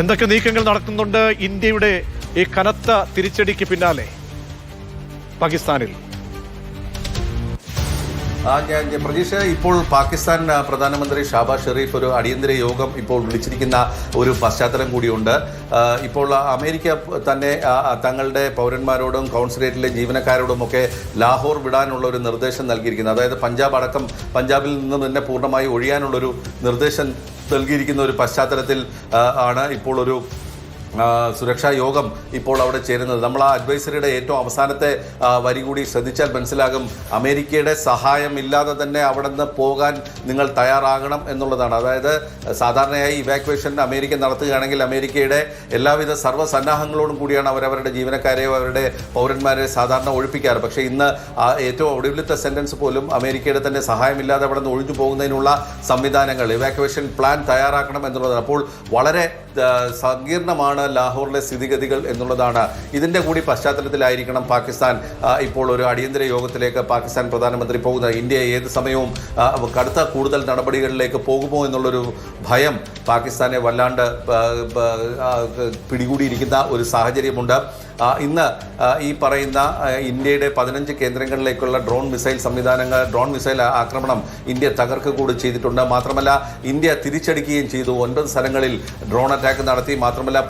എന്തൊക്കെ നീക്കങ്ങൾ നടക്കുന്നുണ്ട് ഇന്ത്യയുടെ ഈ കനത്ത തിരിച്ചടിക്ക് പിന്നാലെ? പാകിസ്ഥാനിൽ. പ്രതീക്ഷ ഇപ്പോൾ പാകിസ്ഥാൻ പ്രധാനമന്ത്രി ഷാബാസ് ഷെറീഫ് ഒരു അടിയന്തര യോഗം ഇപ്പോൾ വിളിച്ചിരിക്കുന്ന ഒരു പശ്ചാത്തലം കൂടിയുണ്ട്. ഇപ്പോൾ അമേരിക്ക തന്നെ തങ്ങളുടെ പൗരന്മാരോടും കൗൺസിലേറ്റിലെ ജീവനക്കാരോടും ഒക്കെ ലാഹോർ വിടാനുള്ള ഒരു നിർദ്ദേശം നൽകിയിരിക്കുന്നത് അതായത് പഞ്ചാബ് അടക്കം പഞ്ചാബിൽ നിന്ന് തന്നെ പൂർണമായി ഒഴിയാനുള്ളൊരു നിർദ്ദേശം നൽകിയിരിക്കുന്ന ഒരു പശ്ചാത്തലത്തിൽ ആണ് ഇപ്പോൾ ഒരു സുരക്ഷാ യോഗം ഇപ്പോൾ അവിടെ ചേരുന്നത്. നമ്മൾ ആ അഡ്വൈസറിയുടെ ഏറ്റവും അവസാനത്തെ വരി കൂടി ശ്രദ്ധിച്ചാൽ മനസ്സിലാകും. അമേരിക്കയുടെ സഹായം ഇല്ലാതെ തന്നെ അവിടെ നിന്ന് പോകാൻ നിങ്ങൾ തയ്യാറാകണം എന്നുള്ളതാണ്. അതായത് സാധാരണയായി ഇവാക്വേഷൻ അമേരിക്ക നടത്തുകയാണെങ്കിൽ അമേരിക്കയുടെ എല്ലാവിധ സർവസന്നാഹങ്ങളോടും കൂടിയാണ് അവരവരുടെ ജീവനക്കാരെയോ അവരുടെ പൗരന്മാരെ സാധാരണ ഒഴിപ്പിക്കാറ്. പക്ഷേ ഇന്ന് ഏറ്റവും ഒടുവിലത്തെ സെന്റൻസ് പോലും അമേരിക്കയുടെ തന്നെ സഹായമില്ലാതെ അവിടെ നിന്ന് ഒഴിഞ്ഞു പോകുന്നതിനുള്ള സംവിധാനങ്ങൾ ഇവാക്വേഷൻ പ്ലാൻ തയ്യാറാക്കണം എന്നുള്ളതാണ്. അപ്പോൾ വളരെ സങ്കീർണമാണ് ലാഹോറിലെ സ്ഥിതിഗതികൾ എന്നുള്ളതാണ്. ഇതിന്റെ കൂടി പശ്ചാത്തലത്തിലായിരിക്കണം പാകിസ്ഥാൻ. ഇപ്പോൾ ഒരു അടിയന്തര യോഗത്തിലേക്ക് പാകിസ്ഥാൻ പ്രധാനമന്ത്രി പോകുന്നത്. ഇന്ത്യ ഏത് സമയവും കടുത്ത കൂടുതൽ നടപടികളിലേക്ക് പോകുമോ എന്നുള്ളൊരു ഭയം പാകിസ്ഥാനെ വല്ലാണ്ട് പിടികൂടിയിരിക്കുന്ന ഒരു സാഹചര്യമുണ്ട്. ഇന്ന് ഈ പറയുന്ന ഇന്ത്യയുടെ പതിനഞ്ച് കേന്ദ്രങ്ങളിലേക്കുള്ള ഡ്രോൺ മിസൈൽ സംവിധാനങ്ങൾ ഡ്രോൺ മിസൈൽ ആക്രമണം ഇന്ത്യ തകർക്കുക കൂടി ചെയ്തിട്ടുണ്ട്. മാത്രമല്ല ഇന്ത്യ തിരിച്ചടിക്കുകയും ചെയ്തു. ഒൻപത് സ്ഥലങ്ങളിൽ ഡ്രോൺ അറ്റാക്ക് നടത്തി. മാത്രമല്ല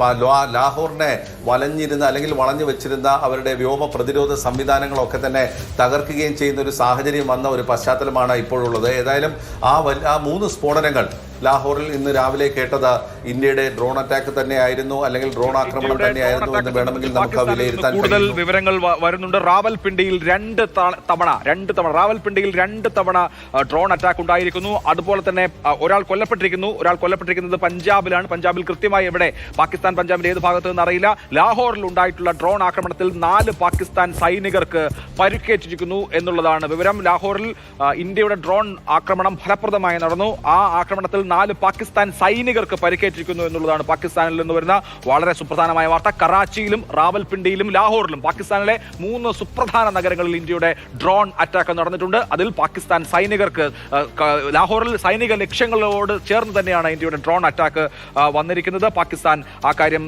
ലാഹോറിനെ വലഞ്ഞിരുന്ന അല്ലെങ്കിൽ വളഞ്ഞു വെച്ചിരുന്ന അവരുടെ വ്യോമ പ്രതിരോധ സംവിധാനങ്ങളൊക്കെ തന്നെ തകർക്കുകയും ചെയ്യുന്ന ഒരു സാഹചര്യം വന്ന ഒരു പശ്ചാത്തലമാണ് ഇപ്പോഴുള്ളത്. ഏതായാലും ആ ആ മൂന്ന് സ്ഫോടനങ്ങൾ ലാഹോറിൽ ഇന്ന് രാവിലെ കേട്ടത് ഇന്ത്യയുടെ ഡ്രോൺ അറ്റാക്ക് തന്നെയായിരുന്നു അല്ലെങ്കിൽ ഡ്രോൺ ആക്രമണം തന്നെയായിരുന്നു എന്ന് വേണമെങ്കിൽ നമുക്ക് വിലയിരുത്താൻ കൂടുതൽ വിവരങ്ങൾ വരുന്നുണ്ട്. റാവൽപിണ്ടിയിൽ രണ്ട് തവണ രണ്ട് തവണ റാവൽപിണ്ടിയിൽ രണ്ട് തവണ ഡ്രോൺ അറ്റാക്ക് ഉണ്ടായിരിക്കുന്നു. അതുപോലെ തന്നെ ഒരാൾ കൊല്ലപ്പെട്ടിരിക്കുന്നു. ഒരാൾ കൊല്ലപ്പെട്ടിരിക്കുന്നത് പഞ്ചാബിലാണ്. പഞ്ചാബിൽ കൃത്യമായി എവിടെ പാകിസ്ഥാൻ പഞ്ചാബിന്റെ ഏത് ഭാഗത്ത് നിന്ന് അറിയില്ല. ലാഹോറിൽ ഉണ്ടായിട്ടുള്ള ഡ്രോൺ ആക്രമണത്തിൽ നാല് പാകിസ്ഥാൻ സൈനികർക്ക് പരിക്കേറ്റിരിക്കുന്നു എന്നുള്ളതാണ് വിവരം. ലാഹോറിൽ ഇന്ത്യയുടെ ഡ്രോൺ ആക്രമണം ഫലപ്രദമായി നടന്നു. ആ ആക്രമണത്തിൽ നാല് പാകിസ്ഥാൻ സൈനികർക്ക് പരിക്കേറ്റിരിക്കുന്നു എന്നുള്ളതാണ് പാകിസ്ഥാനിൽ നിന്ന് വരുന്ന വളരെ സുപ്രധാനമായ വാർത്ത. കറാച്ചിയിലും റാവൽപിണ്ടിയിലും ലാഹോറിലും പാകിസ്ഥാനിലെ മൂന്ന് സുപ്രധാന നഗരങ്ങളിൽ ഇന്ത്യയുടെ ഡ്രോൺ അറ്റാക്ക് നടന്നിട്ടുണ്ട്. അതിൽ പാകിസ്ഥാൻ സൈനികർക്ക് ലാഹോറിൽ സൈനിക ലക്ഷ്യങ്ങളോട് ചേർന്ന് തന്നെയാണ് ഇന്ത്യയുടെ ഡ്രോൺ അറ്റാക്ക് വന്നിരിക്കുന്നത്. പാകിസ്ഥാൻ ആ കാര്യം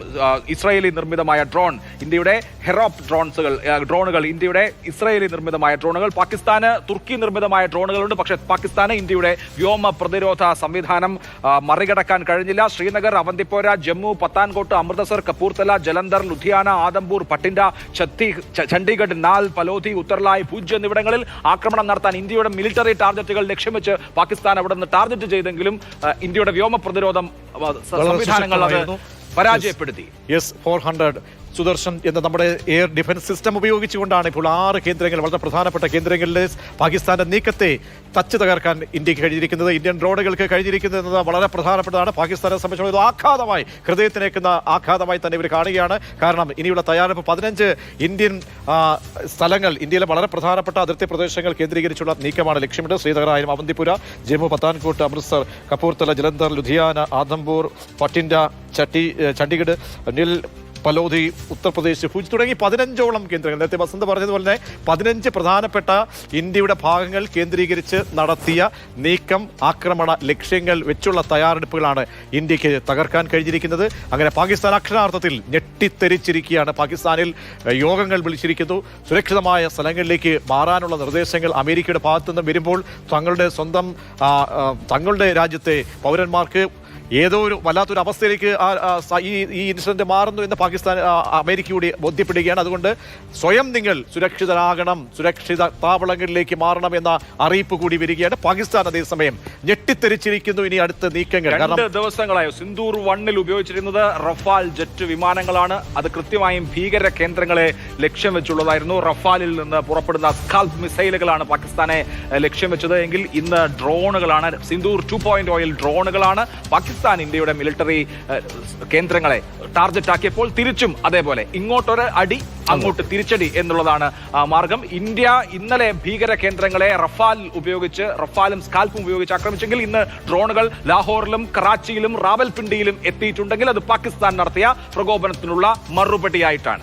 ഇസ്രായേലി നിർമ്മിതമായ ഡ്രോൺ ഇന്ത്യയുടെ ഹെറോപ് ഡ്രോൺസുകൾ ഡ്രോണുകൾ ഇന്ത്യയുടെ ഇസ്രായേലി നിർമ്മിതമായ ഡ്രോണുകൾ. പാകിസ്ഥാന് തുർക്കി നിർമ്മിതമായ ഡ്രോണുകളുണ്ട്. പക്ഷേ പാകിസ്ഥാന് ഇന്ത്യയുടെ വ്യോമ പ്രതിരോധ സംവിധാനം ആ, മറികടക്കാൻ കഴിഞ്ഞില്ല ശ്രീനഗർ അവന്തിപ്പോര ജമ്മു പത്താൻകോട്ട് അമൃതസർ കപൂർത്തല ജലന്ധർ ലുധിയാന ആദംപൂർ പട്ടിൻഡ ഛത്തി ചണ്ഡീഗഡ് നാൽ പലോധി ഉത്തർലായ് ഭുജ് എന്നിവിടങ്ങളിൽ ആക്രമണം നടത്താൻ ഇന്ത്യയുടെ മിലിറ്ററി ടാർഗറ്റുകൾ ലക്ഷ്യം വെച്ച് പാകിസ്ഥാൻ അവിടെ നിന്ന് ടാർഗറ്റ് ചെയ്തെങ്കിലും ഇന്ത്യയുടെ വ്യോമ പ്രതിരോധം സംവിധാനങ്ങൾ അത്. പരാജയപ്പെടുത്തി. യെസ് ഫോർ ഹൺഡ്രഡ് സുദർശൻ എന്ന നമ്മുടെ എയർ ഡിഫൻസ് സിസ്റ്റം ഉപയോഗിച്ചുകൊണ്ടാണ് ഇപ്പോൾ ആറ് കേന്ദ്രങ്ങൾ വളരെ പ്രധാനപ്പെട്ട കേന്ദ്രങ്ങളിലെ പാകിസ്ഥാന്റെ നീക്കത്തെ തച്ച് തകർക്കാൻ ഇന്ത്യയ്ക്ക് കഴിഞ്ഞിരിക്കുന്നത്. ഇന്ത്യൻ ഡ്രോണുകൾക്ക് കഴിഞ്ഞിരിക്കുന്നത് എന്നത് വളരെ പ്രധാനപ്പെട്ടതാണ്. പാകിസ്ഥാനെ സംബന്ധിച്ചിടത്തോളം ഇത് ആഘാതമായി ഹൃദയത്തിനേക്കുന്ന ആഘാതമായി തന്നെ ഇവർ കാണുകയാണ്. കാരണം ഇനിയുള്ള തയ്യാറെടുപ്പ് പതിനഞ്ച് ഇന്ത്യൻ സ്ഥലങ്ങൾ ഇന്ത്യയിലെ വളരെ പ്രധാനപ്പെട്ട അതിർത്തി പ്രദേശങ്ങൾ കേന്ദ്രീകരിച്ചുള്ള നീക്കമാണ് ലക്ഷ്യമിട്ട്. ശ്രീനഗറായാലും അവന്തിപുര ജമ്മു പത്താൻകോട്ട് അമൃത്സർ കപൂർത്തല ജലന്ധർ ലുധിയാന ആദംപൂർ പട്ടിൻഡ ചട്ടി ചണ്ഡീഗഡ് നിൽ പലോധി ഉത്തർപ്രദേശ് ഭുജ് തുടങ്ങി പതിനഞ്ചോളം കേന്ദ്രങ്ങൾ. നേരത്തെ വസന്ത് പറഞ്ഞതുപോലെ തന്നെ പതിനഞ്ച് പ്രധാനപ്പെട്ട ഇന്ത്യയുടെ ഭാഗങ്ങൾ കേന്ദ്രീകരിച്ച് നടത്തിയ നീക്കം ആക്രമണ ലക്ഷ്യങ്ങൾ വെച്ചുള്ള തയ്യാറെടുപ്പുകളാണ് ഇന്ത്യയ്ക്ക് തകർക്കാൻ കഴിഞ്ഞിരിക്കുന്നത്. അങ്ങനെ പാകിസ്ഥാൻ അക്ഷരാർത്ഥത്തിൽ ഞെട്ടിത്തെരിച്ചിരിക്കുകയാണ് പാകിസ്ഥാനിൽ യോഗങ്ങൾ വിളിച്ചിരിക്കുന്നു. സുരക്ഷിതമായ സ്ഥലങ്ങളിലേക്ക് മാറാനുള്ള നിർദ്ദേശങ്ങൾ അമേരിക്കയുടെ ഭാഗത്തു നിന്നും വരുമ്പോൾ തങ്ങളുടെ സ്വന്തം തങ്ങളുടെ രാജ്യത്തെ പൗരന്മാർക്ക് ഏതോ ഒരു വല്ലാത്തൊരു അവസ്ഥയിലേക്ക് ഈ ഈ ഇൻസിഡന്റ് മാറുന്നു എന്ന് പാകിസ്ഥാൻ അമേരിക്ക കൂടി ബോധ്യപ്പെടുകയാണ്. അതുകൊണ്ട് സ്വയം നിങ്ങൾ സുരക്ഷിതരാകണം സുരക്ഷിത താവളങ്ങളിലേക്ക് മാറണം എന്ന അറിയിപ്പ് കൂടി വരികയാണ്. പാകിസ്ഥാൻ അതേസമയം ഞെട്ടിത്തെരിച്ചിരിക്കുന്നു ഇനി അടുത്ത നീക്കങ്ങൾ. രണ്ട് ദിവസങ്ങളായോ സിന്ദൂർ വണ്ണിൽ ഉപയോഗിച്ചിരുന്നത് റഫാൽ ജെറ്റ് വിമാനങ്ങളാണ്. അത് കൃത്യമായും ഭീകര കേന്ദ്രങ്ങളെ ലക്ഷ്യം വെച്ചുള്ളതായിരുന്നു. റഫാലിൽ നിന്ന് പുറപ്പെടുന്ന സ്കാൽപ് മിസൈലുകളാണ് പാകിസ്ഥാനെ ലക്ഷ്യം വെച്ചത്. എങ്കിൽ ഇന്ന് ഡ്രോണുകളാണ് സിന്ദൂർ ടു പോയിന്റ് ഓയിൽ ഡ്രോണുകളാണ് പാകിസ്ഥാൻ ഇന്ത്യയുടെ മിലിറ്ററി കേന്ദ്രങ്ങളെ ടാർഗറ്റ് ആക്കിയപ്പോൾ തിരിച്ചും അതേപോലെ ഇങ്ങോട്ടൊരു അടി അങ്ങോട്ട് തിരിച്ചടി എന്നുള്ളതാണ് മാർഗം. ഇന്ത്യ ഇന്നലെ ഭീകര കേന്ദ്രങ്ങളെ റഫാൽ ഉപയോഗിച്ച് റഫാലും സ്കാൽപ്പും ഉപയോഗിച്ച് ആക്രമിച്ചെങ്കിൽ ഇന്ന് ഡ്രോണുകൾ ലാഹോറിലും കറാച്ചിയിലും റാവൽപിണ്ടിയിലും എത്തിയിട്ടുണ്ടെങ്കിൽ അത് പാകിസ്ഥാൻ നടത്തിയ പ്രകോപനത്തിനുള്ള മറുപടിയായിട്ടാണ്.